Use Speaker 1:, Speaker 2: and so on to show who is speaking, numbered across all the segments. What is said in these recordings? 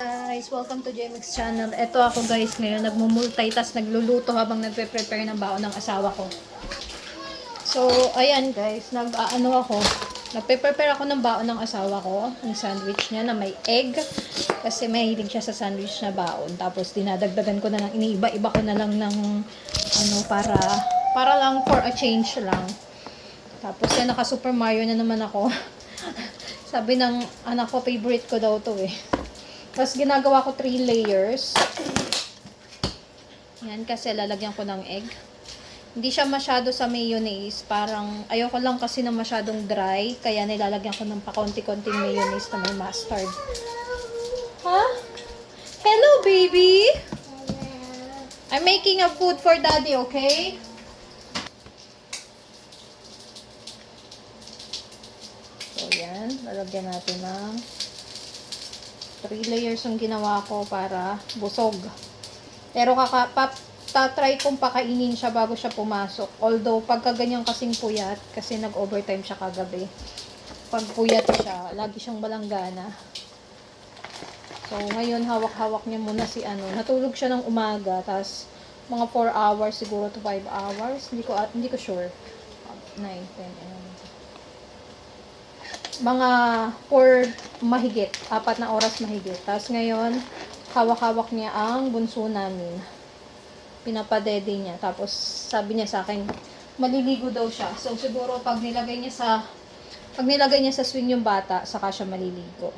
Speaker 1: Welcome to JMX channel. Ito ako guys ngayon, nagmumultitask, nagluluto habang nagpe-prepare ng baon ng asawa ko. So, ayan guys, nag-ano ako, nagpe-prepare ako ng baon ng asawa ko, ng sandwich niya na may egg. Kasi mahilig siya sa sandwich na baon. Tapos dinadagdagan ko na lang, iniiba-iba ko na lang ng ano para para lang for a change lang. Tapos yan, naka Super Mario na naman ako. Sabi ng anak ko, favorite ko daw to eh. Tapos ginagawa ko 3 layers. Yan, kasi lalagyan ko ng egg. Hindi siya masyado sa mayonnaise. Parang, ayoko lang kasi na masyadong dry. Kaya nilalagyan ko ng pakonti-konting mayonnaise na may mustard. Ha? Hello, baby! I'm making a food for daddy, okay? So, yan. Lalagyan natin ng 3 layers yung ginawa ko para busog. Pero kaka, pa, tatry kong pakainin siya bago siya pumasok. Although, pagka ganyan kasing puyat, kasi nag-overtime siya kagabi. Pag puyat siya, lagi siyang balanggana. So, ngayon, hawak-hawak niya muna si ano. Natulog siya ng umaga, tas mga 4 hours, siguro to 5 hours. Hindi ko, hindi ko sure. 9, 10, 11, mga 4 mahigit, apat na oras mahigit. Tapos ngayon, hawak-hawak niya ang bunso namin. Pinapadede niya. Tapos sabi niya sa akin, maliligo daw siya. So siguro pag nilagay niya sa pag nilagay niya sa swing yung bata, saka siya maliligo.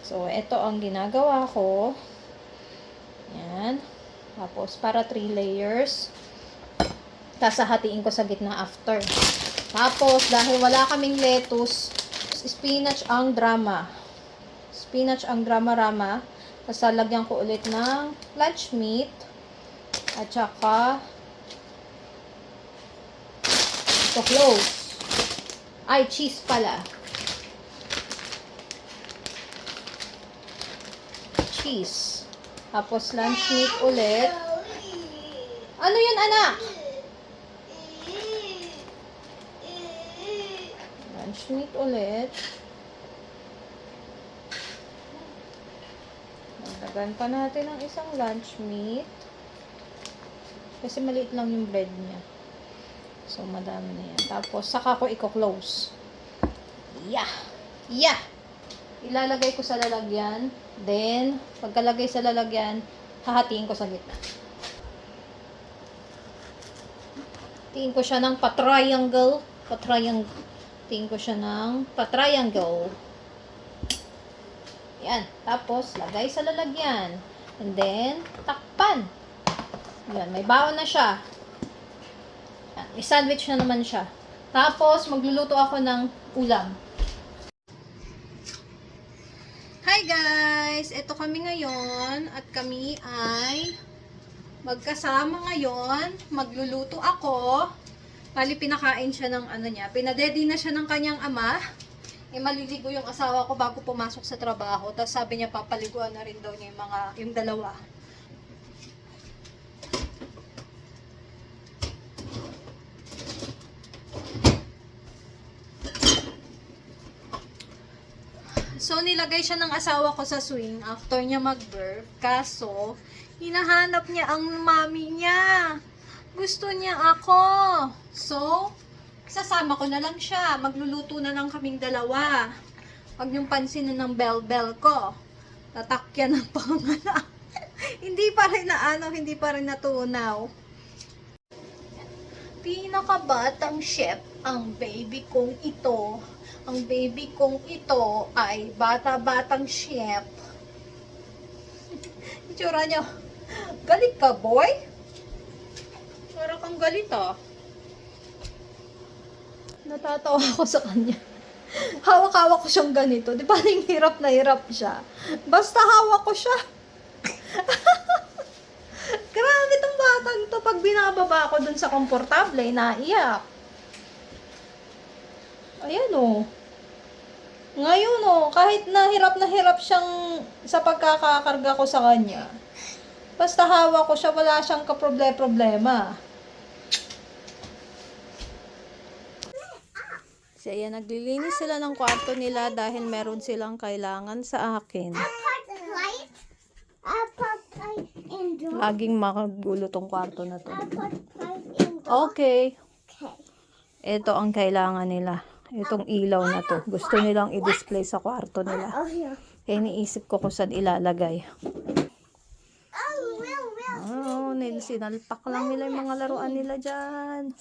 Speaker 1: So ito ang ginagawa ko. Yan. Tapos para 3 layers. Tapos hahatiin ko sa gitna after. Tapos, dahil wala kaming lettuce, spinach ang drama. Spinach ang drama-rama. Tapos, ko ulit ng lunch meat. At saka, ito close. Ay, cheese pala. Cheese. Tapos, lunch meat ulit. Ano yun, anak? Meat ulit. Dagdagan pa natin ng isang lunch meat. Kasi maliit lang yung bread niya. So, madami na yan. Tapos, saka ko i-close. Yeah! Yeah! Ilalagay ko sa lalagyan. Then, pagkalagay sa lalagyan, hahatiin ko sa gitna. Tingin ko siya ng pa-triangle. Pa-triangle. Tingin ko siya ng pa-triangle. Yan. Tapos, lagay sa lalagyan. And then, takpan. Yan. May baon na siya. Yan. May sandwich na naman siya. Tapos, magluluto ako ng ulam. Hi guys! Ito kami ngayon at kami ay magkasama ngayon. Magluluto ako. Bali, pinakain siya ng ano niya. Pinadedi na siya ng kanyang ama. Eh, maliligo yung asawa ko bago pumasok sa trabaho. Tapos sabi niya, papaliguan na rin daw niya yung mga, yung dalawa. So, nilagay siya ng asawa ko sa swing after niya mag-birth. Kaso, hinahanap niya ang mami niya. Gusto niya ako. So, sasama ko na lang siya. Magluluto na lang kaming dalawa. Huwag niyong pansinin ng bell-bell ko. Tatakyan ng panganak. hindi pa rin na ano, hindi pa rin natunaw. Pinakabatang chef ang baby kong ito. Ang baby kong ito ay bata-batang chef. Itsura niya. Galit ka, boy? Para kang galit. Natatawa ako sa kanya. Hawak-hawak ko siyang ganito. Di ba ning hirap na hirap siya? Basta hawak ko siya. Grabe tong batang to. Pag binababa ko dun sa komportable, naiyak. Ayan o. Ngayon o, kahit na hirap na hirap siyang sa pagkakakarga ko sa kanya. Basta hawak ko siya, wala siyang kaproble-problema. So, ayan, naglilinis sila ng kwarto nila dahil meron silang kailangan sa akin. Laging makagulo tong kwarto na to. Okay. Ito ang kailangan nila. Itong ilaw na to. Gusto nilang i-display sa kwarto nila. Kaya iniisip ko kung saan ilalagay.
Speaker 2: Oh,
Speaker 1: sinalpak lang nila yung mga laruan nila dyan.